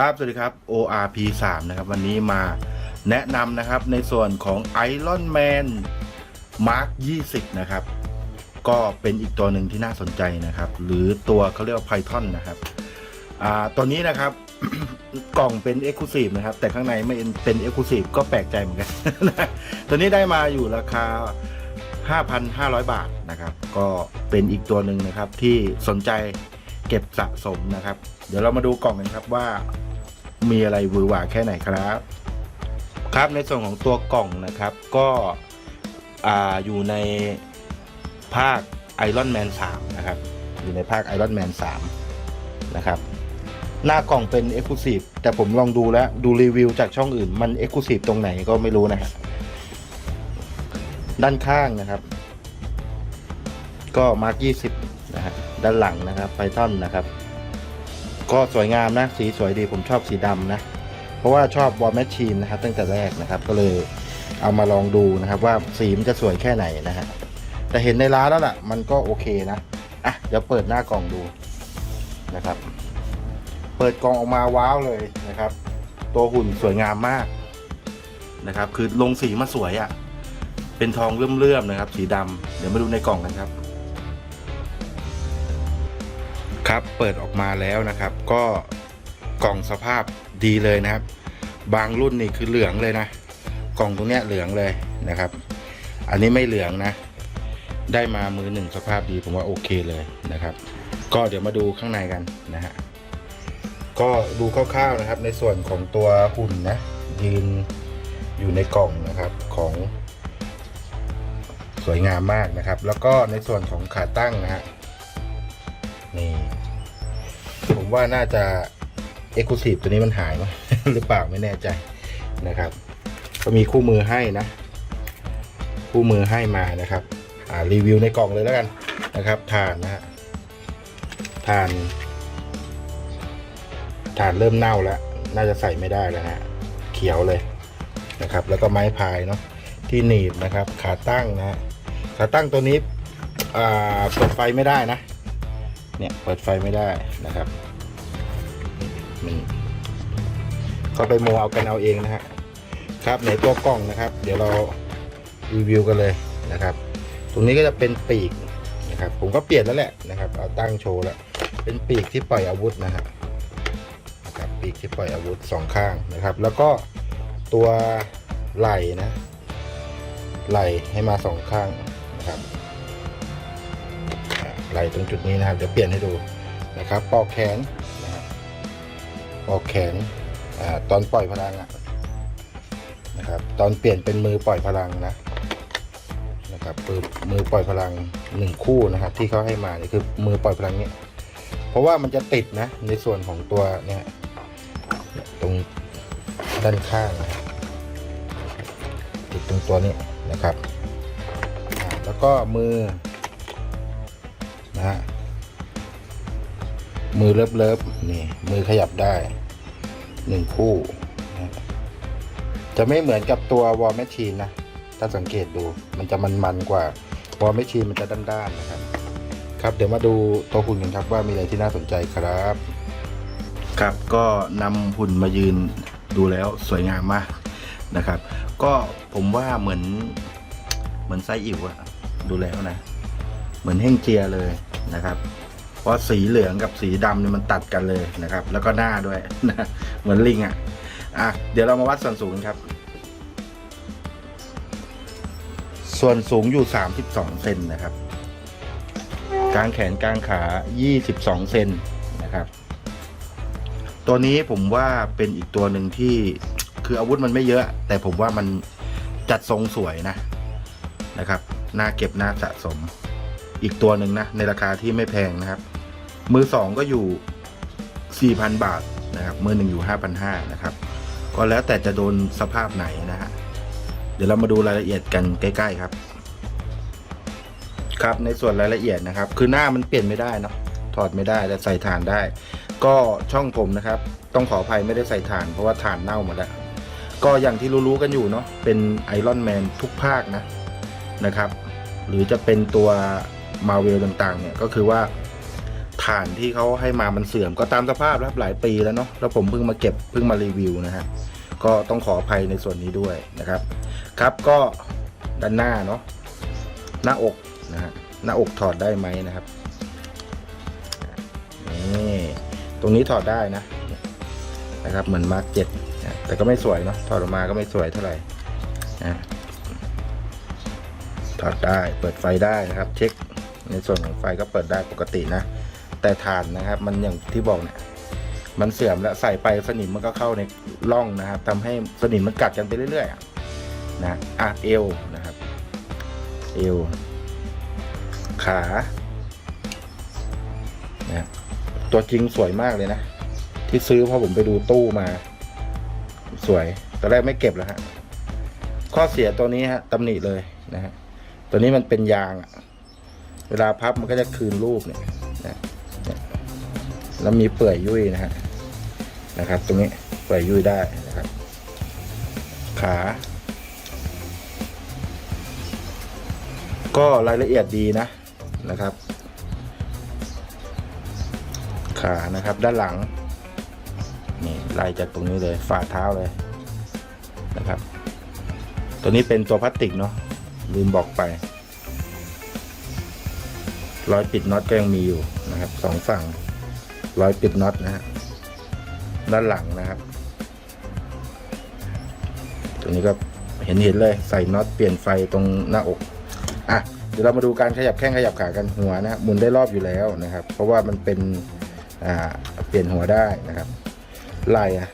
ครับ สวัสดีครับ ORP 3นะครับ วันนี้มาแนะนำนะครับในส่วนของ Iron Man Mark 20 นะครับ ก็เป็นอีกตัวหนึ่งที่น่าสนใจนะครับ หรือตัวเขาเรียกว่า Python นะครับ อ่า ตัวนี้นะครับ กล่องเป็น Exclusive นะครับ แต่ข้างในไม่เป็น Exclusive ก็แปลกใจเหมือนกัน ตัวนี้ได้มาอยู่ราคา 5,500 บาทนะครับ ก็เป็นอีกตัวหนึ่งนะครับที่สนใจเก็บสะสมนะครับ เดี๋ยวเรามาดูกล่องกันครับว่า มีอะไรหวือหวาแค่ไหนครับ ครับในส่วนของตัวกล่องนะครับ ก็อ่าอยู่ในภาค Iron Man 3นะครับ อยู่ในภาค Iron Man 3นะครับ หน้ากล่องเป็น Exclusive แต่ผมลองดูแล้ว ดูรีวิวจากช่องอื่นมัน Exclusive ตรงไหนก็ไม่รู้นะครับด้านข้างนะครับ ก็มาร์ก20นะฮะด้านหลังนะครับไพทอนนะครับ ก็สวยงามนะสีสวยดีผมชอบสีดำนะ เพราะว่าชอบบอลแมชชีนนะครับ ตั้งแต่แรกนะครับ ก็เลยเอามาลองดูนะครับ ว่าสีมันจะสวยแค่ไหนนะฮะแต่เห็นในร้านแล้วล่ะ มันก็โอเคนะอะเดี๋ยวเปิดหน้ากล่องดูนะครับ เปิดกล่องออกมาว้าวเลยนะครับ ตัวหุ่นสวยงามมากนะครับ คือลงสีมาสวยอะ่ะเป็นทองเลื่อมๆนะครับ สีดำเดี๋ยวมาดูในกล่องกันครับ ครับ เปิดออกมาแล้วนะครับ ก็กล่องสภาพดีเลยนะครับ บางรุ่นนี่คือเหลืองเลยนะ กล่องตรงเนี้ยเหลืองเลยนะครับ อันนี้ไม่เหลืองนะ ได้มามือหนึ่งสภาพดีผมว่าโอเคเลยนะครับ ก็เดี๋ยวมาดูข้างในกันนะฮะก็ดูคร่าวๆนะครับ ในส่วนของตัวหุ่นนะยืนอยู่ในกล่องนะครับของ สวยงามมากนะครับ แล้วก็ในส่วนของขาตั้งนะฮะนี่ ว่าน่าจะเอ็กซ์คลูซีฟตัวนี้มันหายมั้ยหรือเปล่าไม่แน่ใจนะครับ ก็มีคู่มือให้นะ คู่มือให้มานะครับอ่ารีวิวในกล่องเลยแล้วกันนะครับฐานนะฮะฐานฐานเริ่มเน่าแล้ว น่าจะใส่ไม่ได้แล้วนะฮะเขียวเลยนะครับ แล้วก็ไม้พายเนาะที่หนีบนะครับ ขาตั้งนะฮะขาตั้งตัวนี้อ่าเปิดไฟไม่ได้นะ เนี่ยเปิดไฟไม่ได้นะครับ ก็ไปโมเอากันเอาเองนะฮะครับในตัวกล้องนะครับ เดี๋ยวเรารีวิวกันเลยนะครับ ตรงนี้ก็จะเป็นปีกนะครับ ผมก็เปลี่ยนแล้วแหละนะครับ เอาตั้งโชว์แล้วเป็นปีกที่ปล่อยอาวุธนะฮะนะครับปีกที่ปล่อยอาวุธสองข้างนะครับ แล้วก็ตัวไหล่นะ ไหล่ให้มาสองข้างนะครับไหลตรงจุดนี้นะครับเดี๋ยวเปลี่ยนให้ดูนะครับปอกแขนนะครับปอกแขน ตอนปล่อยพลังนะครับ ตอนเปลี่ยนเป็นมือปล่อยพลังนะนะครับมือมือปล่อยพลังหนึ่งคู่นะครับ ที่เขาให้มานี่คือมือปล่อยพลังนี้เพราะว่ามันจะติดนะในส่วนของตัวเนี่ยตรงด้านข้างติดตรงตัวนี้นะครับแล้วก็มือนะฮะมือเลิฟเลิฟนี่มือขยับได้ หนึ่งคู่นะจะไม่เหมือนกับตัววอลแมชชีนนะ ถ้าสังเกตดูมันจะมันๆกว่าวอลแมชชีนมันจะด้านๆนะครับ ครับเดี๋ยวมาดูตัวหุ่นกันครับว่ามีอะไรที่น่าสนใจครับ ครับก็นำหุ่นมายืนดูแล้วสวยงามมากนะครับ ก็ผมว่าเหมือนเหมือนไซอิ๋วอะดูแล้วนะ เหมือนเฮ่งเจียเลยนะครับ เพราะสีเหลืองกับสีดำเนี่ยมันตัดกันเลยนะครับ แล้วก็หน้าด้วยนะเหมือนลิงอะ่ะอะเดี๋ยวเรามาวัดส่วนสูงครับ ส่วนสูงอยู่ 32เซนนะครับ กลางแขนกลางขา 22เซนนะครับ ตัวนี้ผมว่าเป็นอีกตัวหนึ่งที่คืออาวุธมันไม่เยอะ แต่ผมว่ามันจัดทรงสวยนะนะครับน่าเก็บน่าสะสม อีกตัวหนึ่งนะ ในราคาที่ไม่แพงนะครับ มือสองก็อยู่ 4,000 บาทนะครับมือหนึ่งอยู่ 5,500นะครับ ก็แล้วแต่จะโดนสภาพไหนนะฮะเดี๋ยวเรามาดูรายละเอียดกันใกล้ ๆครับ ครับในส่วนรายละเอียดนะครับ คือหน้ามันเปลี่ยนไม่ได้เนาะถอดไม่ได้แต่ใส่ฐานได้ ก็ช่องผมนะครับ ต้องขออภัยไม่ได้ใส่ฐาน เพราะว่าฐานเน่าหมดแล้วก็อย่างที่รู้ๆกันอยู่เนาะเป็นไอรอนแมนทุกภาคนะนะครับ หรือจะเป็นตัวมาเวลต่างๆเนี่ยก็คือว่า ฐานที่เขาให้มามันเสื่อมก็ตามสภาพแล้วครับหลายปีแล้วเนาะแล้วผมเพิ่งมาเก็บเพิ่งมารีวิวนะฮะก็ต้องขออภัยในส่วนนี้ด้วยนะครับ ครับก็ด้านหน้าเนาะหน้าอกนะฮะหน้าอกถอดได้ไหมนะครับนี่ตรงนี้ถอดได้นะนะครับเหมือนมาร์กเจ็ดแต่ก็ไม่สวยเนาะถอดออกมาก็ไม่สวยเท่าไหร่ถอดได้เปิดไฟได้นะครับ เช็คในส่วนของไฟก็เปิดได้ปกตินะ แต่ฐานนะครับ มันอย่างที่บอกเนี่ยมันเสื่อมแล้วใส่ไปสนิมมันก็เข้าในร่องนะครับทำให้สนิมมันกัดกันไปเรื่อยๆนะอะเอวนะครับ เอว ขานะตัวจริงสวยมากเลยนะ ที่ซื้อเพราะผมไปดูตู้มา สวยตอนแรกไม่เก็บแล้วฮะข้อเสียตัวนี้ฮะตำหนิเลยนะฮะตัวนี้มันเป็นยาง เวลาพับมันก็จะคืนรูปเนี่ยนะเนี่ย แล้วมีเปื่อยยุ่ยนะฮะนะครับ ตรงนี้เปื่อยยุ่ยได้นะครับ ขา ก็รายละเอียดดีนะนะครับ ขานะครับด้านหลังนี่ไล่จากตรงนี้เลยฝ่าเท้าเลยนะครับ ตัวนี้เป็นตัวพลาสติกเนาะลืมบอกไปรอยปิดน็อตก็ยังมีอยู่นะครับสองฝั่ง รอยปิดน็อตนะฮะด้านหลังนะครับ ตรงนี้ก็เห็นเห็นเลยใส่น็อตเปลี่ยนไฟตรงหน้าอกอะเดี๋ยวเรามาดูการขยับแข้งขยับขากันหัวนะฮะหมุนได้รอบอยู่แล้วนะครับ เพราะว่ามันเป็นอ่าเปลี่ยนหัวได้นะครับไหล่อะ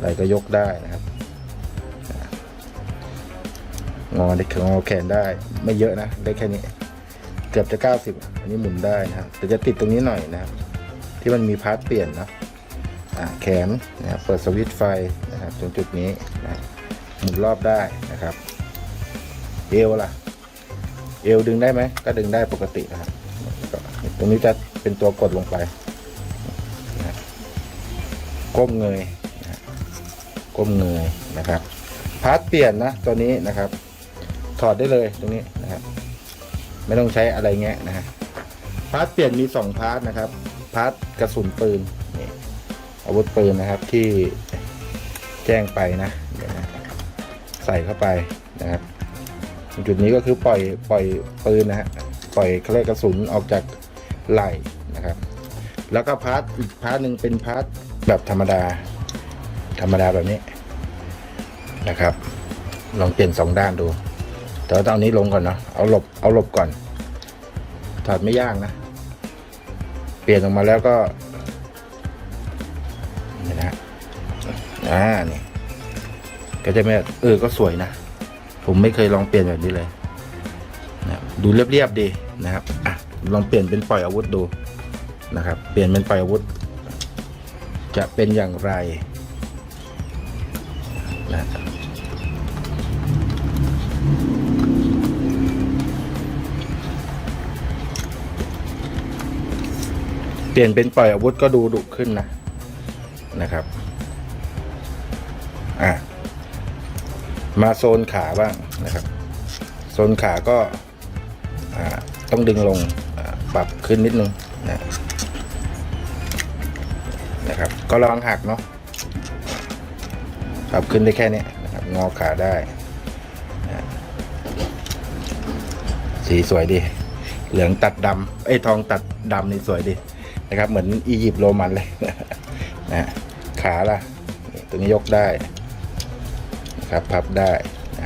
ไหล่ก็ยกได้นะครับงอได้งอแขนได้ไม่เยอะนะได้แค่นี้ เกือบจะ 90 อันนี้หมุนได้นะครับแต่จะติดตรงนี้หน่อยนะครับ ที่มันมีพาร์ทเปลี่ยนนะแขนนะครับเปิดสวิตช์ไฟนะครับตรงจุดนี้นะหมุนรอบได้นะครับเอวล่ะเอวดึงได้ไหมก็ดึงได้ปกตินะครับตรงนี้จะเป็นตัวกดลงไปนะก้มเงยนะก้มเงยนะครับพาร์ทเปลี่ยนนะตัวนี้นะครับ ถอดได้เลยตรงนี้นะครับ ไม่ต้องใช้อะไรแงะนะฮะพาร์ทเปลี่ยนมีสองพาร์ทนะครับ พาร์ทกระสุนปืนนี่อาวุธปืนนะครับที่แจ้งไปนะใส่เข้าไปนะครับ จุดนี้ก็คือปล่อยปล่อยปืนนะฮะปล่อยเครื่องกระสุนออกจากไหล่นะครับ แล้วก็พาร์ทอีกพาร์ทหนึ่งเป็นพาร์ทแบบธรรมดา ธรรมดาแบบนี้นะครับ ลองเปลี่ยนสองด้านดูแต่ว่าตอนนี้ลงก่อนเนาะเอาหลบเอาหลบก่อนถอดไม่ยากนะ เปลี่ยนออกมาแล้วก็นี่นะฮะอ่านี่ก็จะไม่เออก็สวยนะ ผมไม่เคยลองเปลี่ยนแบบนี้เลยนะดูเรียบๆดีนะครับอะลองเปลี่ยนเป็นปล่อยอาวุธดูนะครับ เปลี่ยนเป็นปล่อยอาวุธ จะเป็นอย่างไรนะ เปลี่ยนเป็นปล่อยอาวุธก็ดูดุขึ้นนะนะครับอะมาโซนขาบ้างนะครับ โซนขาก็อ่าต้องดึงลงปรับขึ้นนิดนึงนะนะครับ ก็ระวังหักเนาะปรับขึ้นได้แค่นี้นะครับงอขาได้นะสีสวยดี เหลืองตัดดำไอ้ทองตัดดำนี่สวยดี นะครับ เหมือนอียิปต์โรมันเลยนะขาล่ะ ตัวนี้ยกได้นะครับพับได้นะ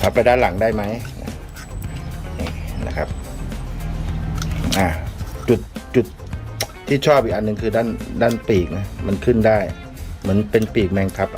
พับไปด้านหลังได้ไหมนะครับอ่าจุดจุดที่ชอบอีกอันหนึ่งคือด้านด้านปีกนะมันขึ้นได้ เหมือนเป็นปีกแมงครับ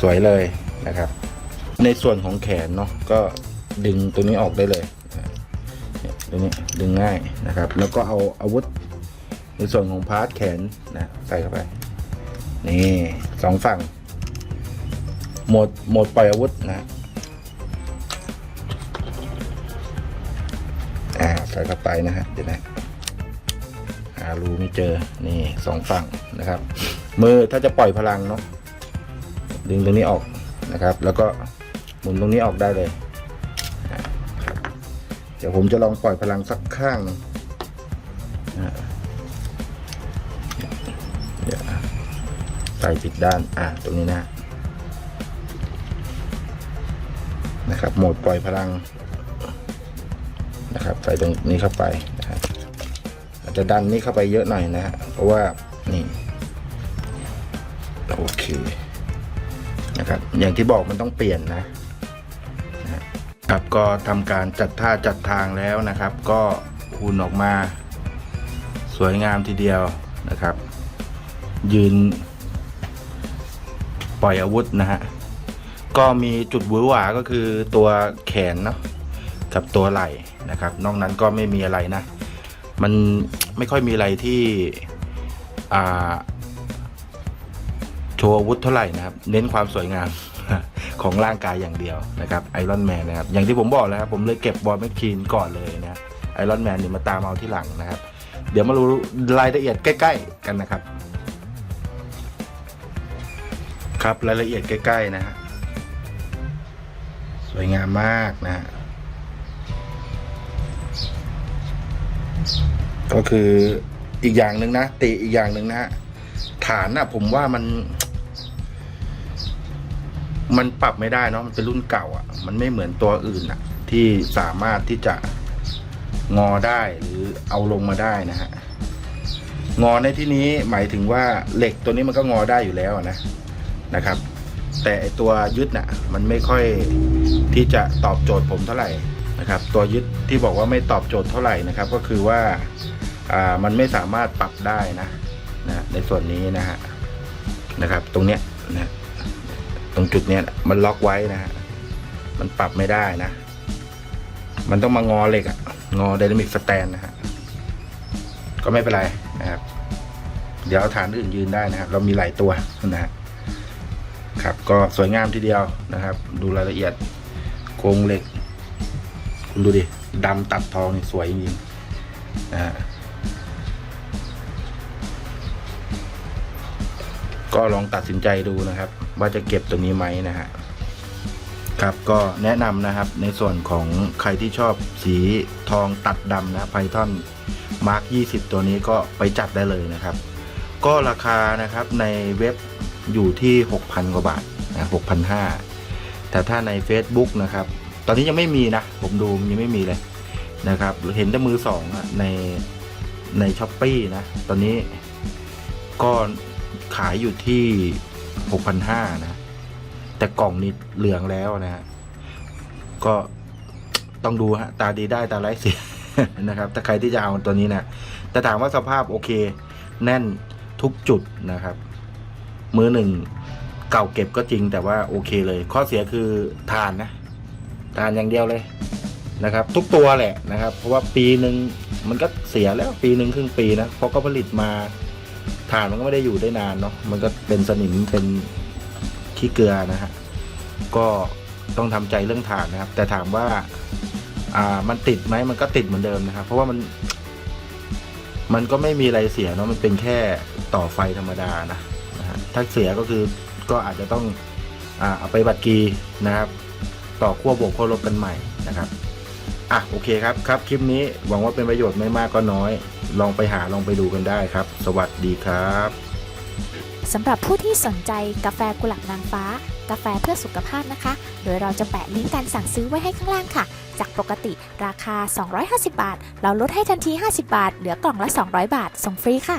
สวยเลยนะครับ ในส่วนของแขนเนาะก็ดึงตัวนี้ออกได้เลย ตัวนี้ดึงง่ายนะครับ แล้วก็เอาอาวุธในส่วนของพาร์ทแขนนะใส่เข้าไปนี่สองฝั่งโหมดโหมดปล่อยอาวุธนะอ่าใส่เข้าไปนะฮะเดี๋ยวนะหารูไม่เจอนี่สองฝั่งนะครับ มือถ้าจะปล่อยพลังเนาะดึงตรงนี้ออกนะครับ แล้วก็หมุนตรงนี้ออกได้เลย เดี๋ยวผมจะลองปล่อยพลังสักข้างหนึ่งนะเดี๋ยวนะใส่ผิดด้าน อะ ตรงนี้นะ นะครับ โหมดปล่อยพลัง นะครับ ใส่ตรงนี้เข้าไปนะครับอาจจะดันนี้เข้าไปเยอะหน่อยนะฮะ เพราะว่า นี่ โอเค นะครับ อย่างที่บอกมันต้องเปลี่ยนนะ ครับก็ทำการจัดท่าจัดทางแล้วนะครับ ก็หุ่นออกมา สวยงามทีเดียวนะครับ ยืน ปล่อยอาวุธนะฮะก็มีจุดหวือหวาก็คือตัวแขนเนาะกับตัวไหล่นะครับ นอกนั้นก็ไม่มีอะไรนะ มันไม่ค่อยมีอะไรที่โชว์อาวุธเท่าไหร่นะครับ เน้นความสวยงาม ของร่างกายอย่างเดียวนะครับไอรอนแมนนะครับอย่างที่ผมบอกแล้วครับผมเลยเก็บบอลแมคคีนก่อนเลยนะไอรอนแมนนี่มาตามเอาที่หลังนะครับ เดี๋ยวมารู้รายละเอียดใกล้ ๆ กันนะครับ ครับรายละเอียดใกล้ ๆ นะฮะสวยงามมากนะฮะก็คืออีกอย่างหนึ่งนะติอีกอย่างหนึ่งนะฮะฐานน่ะผมว่ามัน มันปรับไม่ได้เนาะมันเป็นรุ่นเก่าอะ่ะ มันไม่เหมือนตัวอื่นอะ่ะ ที่สามารถที่จะงอได้หรือเอาลงมาได้นะฮะงอในที่นี้หมายถึงว่าเหล็กตัวนี้มันก็งอได้อยู่แล้วนะนะครับ แต่ตัวยึดน่ะ มันไม่ค่อยที่จะตอบโจทย์ผมเท่าไหร่นะครับ ตัวยึดที่บอกว่าไม่ตอบโจทย์เท่าไหร่นะครับ ก็คือว่าอ่ามันไม่สามารถปรับได้นะนะในส่วนนี้นะฮะนะครับ ตรงเนี้ยนะ รงจุดเนี้ยมันล็อกไว้นะฮะมันปรับไม่ได้นะ มันต้องมางอเหล็กอะงอไดนามิกสแตนนะฮะก็ไม่เป็นไรนะครับ เดี๋ยวฐานอื่นยืนได้นะครับ เรามีหลายตัวนะฮะครับ ก็สวยงามทีเดียวนะครับ ดูรายละเอียดโครงเหล็ก คุณดูดิดำตัดทองนี่สวยจริงๆนะฮะก็ลองตัดสินใจดูนะครับ ว่าจะเก็บตัวนี้ไหมนะฮะครับก็แนะนำนะครับในส่วนของใครที่ชอบสีทองตัดดำนะไพทอนมาร์ก20 ตัวนี้ก็ไปจัดได้เลยนะครับ ก็ราคานะครับในเว็บอยู่ที่ 6,000 กว่าบาทนะ6,500 แต่ถ้าใน Facebook นะครับ ตอนนี้ยังไม่มีนะ ผมดูยังไม่มีเลยนะครับ เห็นแต่มือสองในในช้อปปีนะ ตอนนี้ก็ขายอยู่ที่ หกพันห้านะ แต่กล่องนี้เหลืองแล้วนะฮะ ก็ต้องดูฮะ ตาดีได้ตาไร้เสียนะครับ ถ้าใครที่จะเอาตัวนี้นะ แต่ถามว่าสภาพโอเค แน่นทุกจุดนะครับ มือหนึ่งเก่าเก็บก็จริงแต่ว่าโอเคเลย ข้อเสียคือทานนะ ทานอย่างเดียวเลยนะครับ ทุกตัวแหละนะครับ เพราะว่าปีหนึ่งมันก็เสียแล้วปีหนึ่งครึ่งปีนะเพราะก็ผลิตมา ฐานมันก็ไม่ได้อยู่ได้นานเนาะมันก็เป็นสนิมเป็นขี้เกลือนะฮะก็ต้องทำใจเรื่องฐานนะครับ แต่ถามว่า อ่ามันติดไหมมันก็ติดเหมือนเดิมนะครับ เพราะว่ามัน มันก็ไม่มีอะไรเสียเนาะมันเป็นแค่ต่อไฟธรรมดานะนะฮะถ้าเสียก็คือก็อาจจะต้องอ่าเอาไปบัตรกีนะครับ ต่อขั้วบวกขั้วลบกันใหม่นะครับ อะโอเคครับครับคลิปนี้หวังว่าเป็นประโยชน์ไม่มากก็น้อย ลองไปหาลองไปดูกันได้ครับ สวัสดีครับสำหรับผู้ที่สนใจกาแฟกุหลาบนางฟ้า กาแฟเพื่อสุขภาพนะคะ โดยเราจะแปะลิงก์การสั่งซื้อไว้ให้ข้างล่างค่ะ จากปกติราคา 250 บาท เราลดให้ทันที 50 บาท เหลือกล่องละ 200 บาท ส่งฟรีค่ะ